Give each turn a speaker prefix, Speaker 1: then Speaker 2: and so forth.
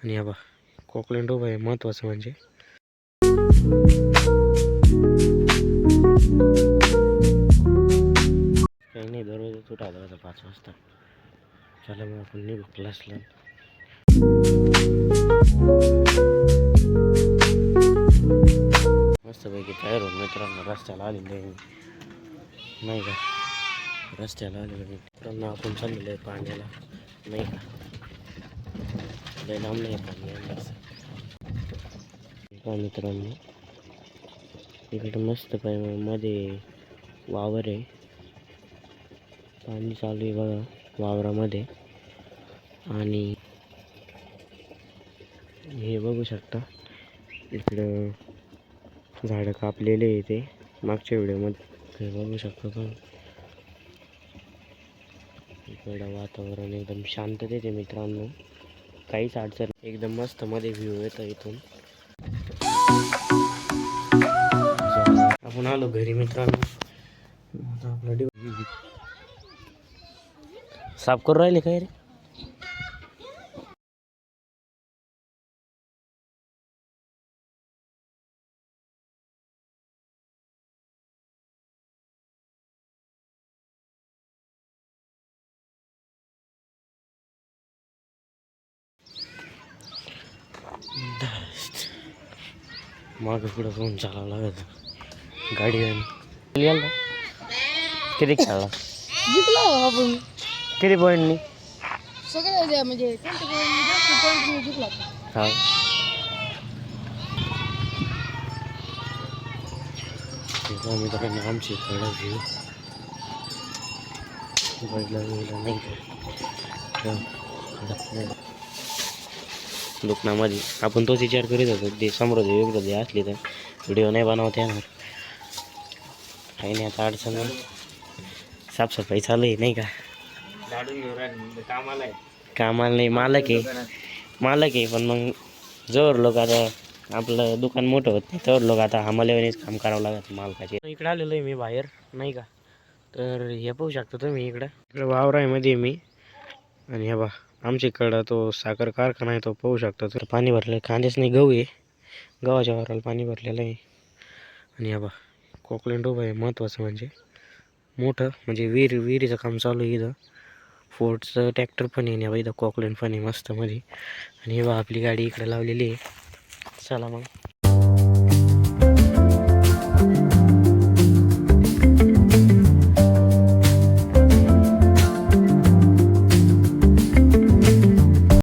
Speaker 1: आणि हा बा कोकलेंड उभं आहे महत्त्वाचं म्हणजे. काही नाही दररोज उठायला लागतं पाच वाजता. चला मग आपण निघू क्लासला मस्तपैकी तयार होऊन मित्रांनो रस्त्याला आलेले आहे नाही का? रस्त्याला आलेलो आहे मित्रांनो आपण चाललेलो आहे पाण्याला नाही का? लय लांब नाही पाणी आहे मित्रांनो इकडे मस्त पायमध्ये वावर आहे. पाणी चालू आहे बघा वावरामध्ये. आणि हे बघू शकता इकडं झाडं कापलेले आहे ते मागच्या व्हिडिओमध्ये. हे बघू शकता तुम्ही इकडं वातावरण एकदम शांततेत आहे मित्रांनो. काहीच अडचण एकदम मस्त मध्ये व्ह्यू येतो इथून. आपण आलो घरी मित्रांनो. आपला साफ करून राहिले काय रे? मागं पुढं पाहून चालावं लागत गाडी आणि यायला किती खेळला
Speaker 2: जिंकलो आपण
Speaker 1: किती पॉईंटनी
Speaker 2: सगळे जे म्हणजे कोणते कोण जास्त point ने जिंकला तो.
Speaker 1: हा तेव्हा मी तर आमची थोडा व्ह्यू बैला बिला नाही दुकानामध्ये आपण तोच विचार करीत होतो ते समृद्धी वेगळं असली तर व्हिडिओ नाही बनवता येणार. काही नाही आता अडचण साफसफाई चालू आहे नाही का?
Speaker 3: कामाला आहे.
Speaker 1: कामाला नाही मालक आहे. मालक आहे पण मग जवळ लोक आता आपलं दुकान मोठं होत नाही तर लोक आता आम्हालाच काम करावं लागत मालकाचे. इकडे आलेलो आहे मी बाहेर नाही का? तर हे पाहू शकता तुम्ही इकडं. इकडं वावरामध्ये आहे मी आणि हे बा आमच्या इकडं तो साखर कारखाना आहे तो पाहू शकता तर पाणी भरलं आहे कांदेच नाही गहू आहे. गव्हाच्या वावराला पाणी भरलेलं आहे. आणि या बा कोकलेंड उभं आहे महत्त्वाचं म्हणजे. मोठं म्हणजे विहीर विहिरीचं काम चालू आहे इथं. फोर्टचं ट्रॅक्टर पण आहे ना इथं कॉकलेन पण आहे मस्त मध्ये. आणि हे बा आपली गाडी इकडे लावलेली आहे. चला मग.